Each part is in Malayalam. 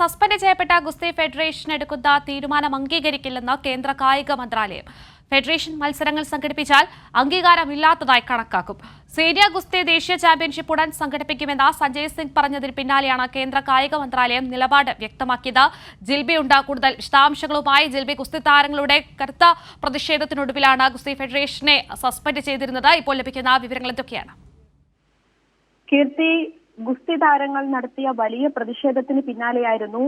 സസ്പെൻഡ് ചെയ്യപ്പെട്ട ഗുസ്തി ഫെഡറേഷൻ എടുക്കുന്ന തീരുമാനം അംഗീകരിക്കില്ലെന്ന് കേന്ദ്ര കായിക മന്ത്രാലയം. ഫെഡറേഷൻ മത്സരങ്ങൾ സംഘടിപ്പിച്ചാൽ അംഗീകാരമില്ലാത്തതായി കണക്കാക്കും. സീനിയർ ഗുസ്തി ദേശീയ ചാമ്പ്യൻഷിപ്പ് ഉടൻ സംഘടിപ്പിക്കുമെന്ന സഞ്ജയ് സിംഗ് പറഞ്ഞതിന് പിന്നാലെയാണ് കേന്ദ്ര കായിക മന്ത്രാലയം നിലപാട് വ്യക്തമാക്കിയത്. ജിൽബി ഉണ്ട കൂടുതൽ വിശദാംശങ്ങളുമായി ജിൽബി ഗുസ്തി താരങ്ങളുടെ കടുത്ത പ്രതിഷേധത്തിനൊടുവിലാണ് ഗുസ്തി ഫെഡറേഷനെ സസ്പെൻഡ് ചെയ്തിരുന്നത്. ഇപ്പോൾ ലഭിക്കുന്ന വിവരങ്ങൾ എന്തൊക്കെയാണ്? കീർത്തി ഗുസ്തി താരങ്ങൾ നടത്തിയ വലിയ പ്രതിഷേധത്തിന് പിന്നാലെയായിരുന്നു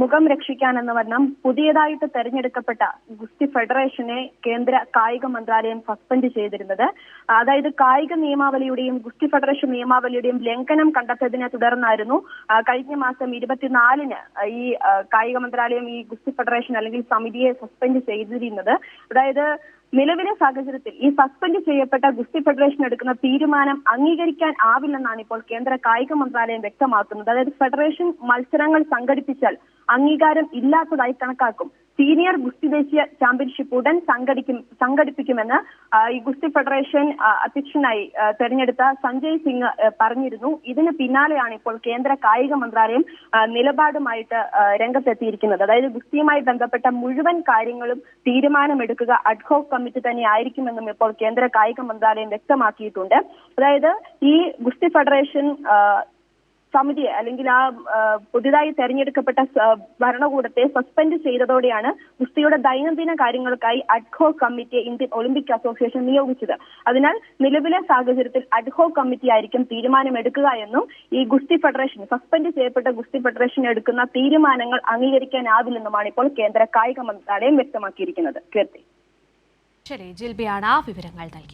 മുഖം രക്ഷിക്കാൻ എന്ന വണ്ണം പുതിയതായിട്ട് തെരഞ്ഞെടുക്കപ്പെട്ട ഗുസ്തി ഫെഡറേഷനെ കേന്ദ്ര കായിക മന്ത്രാലയം സസ്പെൻഡ് ചെയ്തിരുന്നത്. അതായത് കായിക നിയമാവലിയുടെയും ഗുസ്തി ഫെഡറേഷൻ നിയമാവലിയുടെയും ലംഘനം കണ്ടെത്തിയതിനെ തുടർന്നായിരുന്നു കഴിഞ്ഞ മാസം ഇരുപത്തിനാലിന് ഈ കായിക മന്ത്രാലയം ഈ ഗുസ്തി ഫെഡറേഷൻ അല്ലെങ്കിൽ സമിതിയെ സസ്പെൻഡ് ചെയ്തിരുന്നത്. അതായത് നിലവിലെ സാഹചര്യത്തിൽ ഈ സസ്പെൻഡ് ചെയ്യപ്പെട്ട ഗുസ്തി ഫെഡറേഷൻ എടുക്കുന്ന തീരുമാനം അംഗീകരിക്കാൻ ആവില്ലെന്നാണ് ഇപ്പോൾ കേന്ദ്ര കായിക മന്ത്രാലയം വ്യക്തമാക്കുന്നത്. അതായത് ഫെഡറേഷൻ മത്സരങ്ങൾ സംഘടിപ്പിച്ചാൽ അംഗീകാരം ഇല്ലാത്തതായി കണക്കാക്കും. സീനിയർ ഗുസ്തി ദേശീയ ചാമ്പ്യൻഷിപ്പ് ഉടൻ സംഘടിക്കും സംഘടിപ്പിക്കുമെന്ന് ഈ ഗുസ്തി ഫെഡറേഷൻ അധ്യക്ഷനായി തെരഞ്ഞെടുത്ത സഞ്ജയ് സിംഗ് പറഞ്ഞിരുന്നു. ഇതിന് പിന്നാലെയാണ് ഇപ്പോൾ കേന്ദ്ര കായിക മന്ത്രാലയം നിലപാടുമായിട്ട് രംഗത്തെത്തിയിരിക്കുന്നത്. അതായത് ഗുസ്തിയുമായി ബന്ധപ്പെട്ട മുഴുവൻ കാര്യങ്ങളും തീരുമാനമെടുക്കുക അഡ്ഹോക് കമ്മിറ്റി തന്നെ ആയിരിക്കുമെന്നും ഇപ്പോൾ കേന്ദ്ര കായിക മന്ത്രാലയം വ്യക്തമാക്കിയിട്ടുണ്ട്. അതായത് ഈ ഗുസ്തി ഫെഡറേഷൻ സമിതിയെ അല്ലെങ്കിൽ ആ പുതിയതായി തെരഞ്ഞെടുക്കപ്പെട്ട ഭരണകൂടത്തെ സസ്പെൻഡ് ചെയ്തതോടെയാണ് ഗുസ്തിയുടെ ദൈനംദിന കാര്യങ്ങൾക്കായി അഡ്ഹോ കമ്മിറ്റിയെ ഇന്ത്യൻ ഒളിമ്പിക് അസോസിയേഷൻ നിയോഗിച്ചത്. അതിനാൽ നിലവിലെ സാഹചര്യത്തിൽ അഡ്ഹോ കമ്മിറ്റി ആയിരിക്കും തീരുമാനമെടുക്കുക എന്നും ഈ ഗുസ്തി ഫെഡറേഷൻ സസ്പെൻഡ് ചെയ്യപ്പെട്ട ഗുസ്തി ഫെഡറേഷൻ എടുക്കുന്ന തീരുമാനങ്ങൾ അംഗീകരിക്കാനാവില്ലെന്നുമാണ് ഇപ്പോൾ കേന്ദ്ര കായിക മന്ത്രാലയം വ്യക്തമാക്കിയിരിക്കുന്നത്. കീർത്തി. ശരി ജിൽബിയാണ് വിവരങ്ങൾ നൽകിയത്.